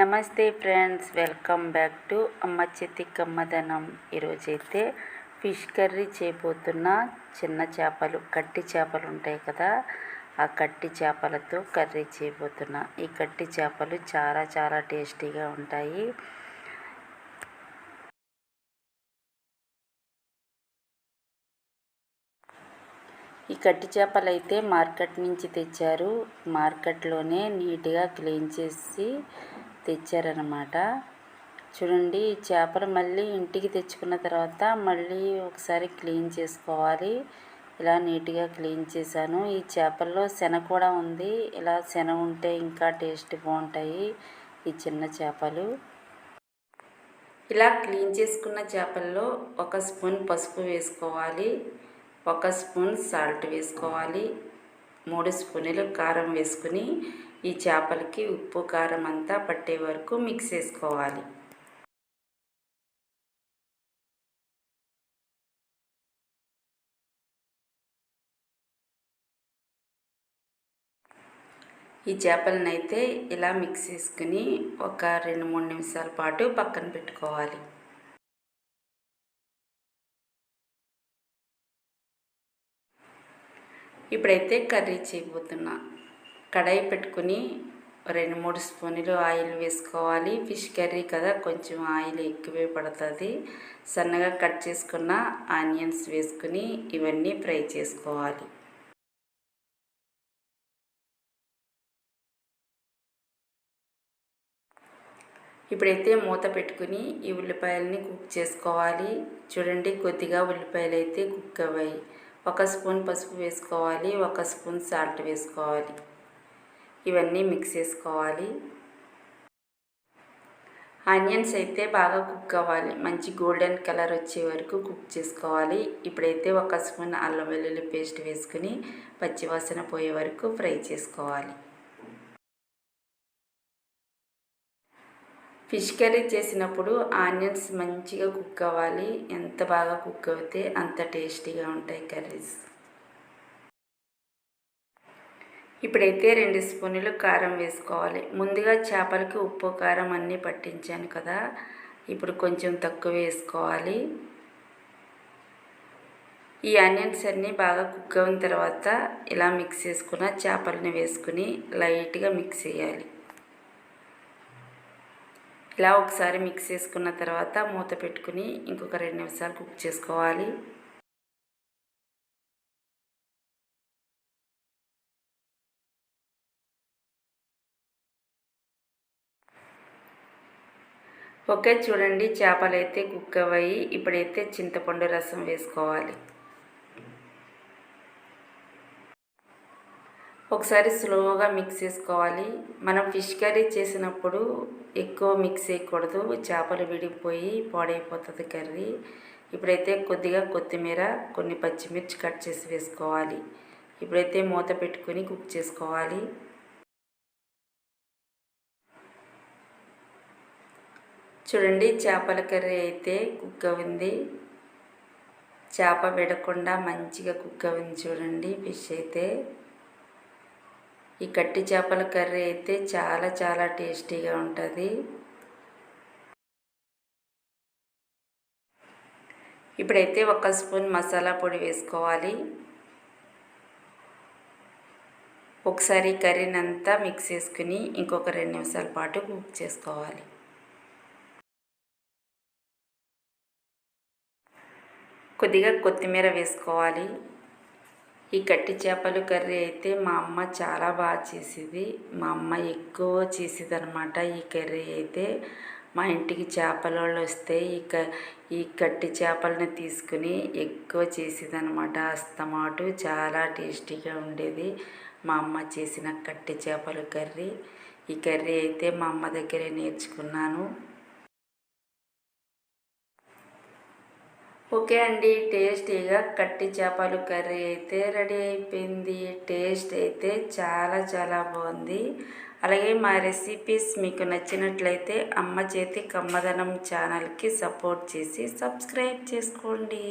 నమస్తే friends welcome back to అమ్మ చేతి కమ్మదనం. ఈరోజైతే ఫిష్ కర్రీ చేయబోతున్న చిన్న చేపలు కట్టి చేపలు ఉంటాయి కదా ఆ కట్టి చేపలతో కర్రీ చేయబోతున్నా. ఈ కట్టి చేపలు చాలా చాలా టేస్టీగా ఉంటాయి. ఈ కట్టి చేపలు అయితే మార్కెట్ నుంచి తెచ్చారు. మార్కెట్లోనే నీట్గా క్లీన్ చేసి తెచ్చారనమాట చూడండి ఈ చేపలు మళ్ళీ ఇంటికి తెచ్చుకున్న తర్వాత మళ్ళీ ఒకసారి క్లీన్ చేసుకోవాలి. ఇలా నీట్గా క్లీన్ చేశాను. ఈ చేపల్లో శన కూడా ఉంది. ఇలా శన ఉంటే ఇంకా టేస్ట్ బాగుంటాయి ఈ చిన్న చేపలు. ఇలా క్లీన్ చేసుకున్న చేపల్లో ఒక స్పూన్ పసుపు వేసుకోవాలి. ఒక స్పూన్ సాల్ట్ వేసుకోవాలి. మూడు స్పూన్లు కారం వేసుకుని ఈ చేపలకి ఉప్పు కారం అంతా పట్టే వరకు మిక్స్ చేసుకోవాలి. ఈ చేపలను అయితే ఇలా మిక్స్ చేసుకుని ఒక రెండు మూడు నిమిషాల పాటు పక్కన పెట్టుకోవాలి. ఇప్పుడైతే కర్రీ చేయబోతున్నా. కడాయి పెట్టుకుని రెండు మూడు స్పూన్లు ఆయిల్ వేసుకోవాలి. ఫిష్ కర్రీ కదా కొంచెం ఆయిల్ ఎక్కువే పడుతుంది. సన్నగా కట్ చేసుకున్న ఆనియన్స్ వేసుకుని ఇవన్నీ ఫ్రై చేసుకోవాలి. ఇప్పుడైతే మూత పెట్టుకుని ఈ ఉల్లిపాయలని కుక్ చేసుకోవాలి. చూడండి కొద్దిగా ఉల్లిపాయలు అయితే కుక్ అవ్వాయి. ఒక స్పూన్ పసుపు వేసుకోవాలి ఒక స్పూన్ సాల్ట్ వేసుకోవాలి. ఇవన్నీ మిక్స్ చేసుకోవాలి. ఆనియన్స్ అయితే బాగా కుక్ అవ్వాలి మంచి గోల్డెన్ కలర్ వచ్చే వరకు కుక్ చేసుకోవాలి. ఇప్పుడైతే ఒక స్పూన్ అల్లం వెల్లుల్లి పేస్ట్ వేసుకుని పచ్చివాసన పోయే వరకు ఫ్రై చేసుకోవాలి. ఫిష్ కర్రీ చేసినప్పుడు ఆనియన్స్ మంచిగా కుక్ అవ్వాలి ఎంత బాగా కుక్ అవుతే అంత టేస్టీగా ఉంటాయి కర్రీస్ ఇప్పుడైతే రెండు స్పూన్లు కారం వేసుకోవాలి. ముందుగా చేపలకి ఉప్పు కారం అన్నీ పట్టించాను కదా. ఇప్పుడు కొంచెం తక్కువ వేసుకోవాలి. ఈ ఆనియన్స్ అన్నీ బాగా కుక్ అయిన తర్వాత ఇలా మిక్స్ చేసుకున్న చేపలని వేసుకుని లైట్గా మిక్స్ చేయాలి. ఇలా ఒకసారి మిక్స్ చేసుకున్న తర్వాత మూత పెట్టుకుని ఇంకొక రెండు నిమిషాలు కుక్ చేసుకోవాలి. ఓకే చూడండి. చేపలు అయితే కుక్ అవ్వాయి ఇప్పుడైతే చింతపండు రసం వేసుకోవాలి. ఒకసారి స్లోగా మిక్స్ చేసుకోవాలి. మనం ఫిష్ కర్రీ చేసినప్పుడు ఎక్కువ మిక్స్ చేయకూడదు. చేపలు విడిపోయి పాడైపోతుంది కర్రీ. ఇప్పుడైతే కొద్దిగా కొత్తిమీర కొన్ని పచ్చిమిర్చి కట్ చేసి వేసుకోవాలి. ఇప్పుడైతే మూత పెట్టుకొని కుక్ చేసుకోవాలి. చూడండి చేపల కర్రీ అయితే కుక్ అయింది చేప విడకుండా మంచిగా కుక్ అయింది చూడండి ఫిష్ అయితే. ఈ కట్టి చేపల కర్రీ అయితే చాలా చాలా టేస్టీగా ఉంటుంది. ఇప్పుడైతే ఒక స్పూన్ మసాలా పొడి వేసుకోవాలి. ఒకసారి కర్రీని అంతా మిక్స్ చేసుకుని ఇంకొక రెండు నిమిషాల పాటు కుక్ చేసుకోవాలి. కొద్దిగా కొత్తిమీర వేసుకోవాలి. ఈ గట్టి చేపలు కర్రీ అయితే మా అమ్మ చాలా బాగా చేసేది. మా అమ్మ ఎక్కువ చేసేదనమాట ఈ కర్రీ అయితే. మా ఇంటికి చేపల వాళ్ళు వస్తే ఈ క ఈ కట్టి చేపలని తీసుకుని ఎక్కువ చేసేదనమాట అస్తమాటు చాలా టేస్టీగా ఉండేది. మా అమ్మ చేసిన కట్టి చేపల కర్రీ. ఈ కర్రీ అయితే మా అమ్మ దగ్గరే నేర్చుకున్నాను. ఓకే అండి టేస్టీగా కట్టి చేపలు కర్రీ అయితే రెడీ అయిపోయింది. టేస్ట్ అయితే చాలా చాలా బాగుంది. అలాగే మా రెసిపీస్ మీకు నచ్చినట్లయితే అమ్మ చేతి కమ్మదనం ఛానల్కి సపోర్ట్ చేసి సబ్స్క్రైబ్ చేసుకోండి.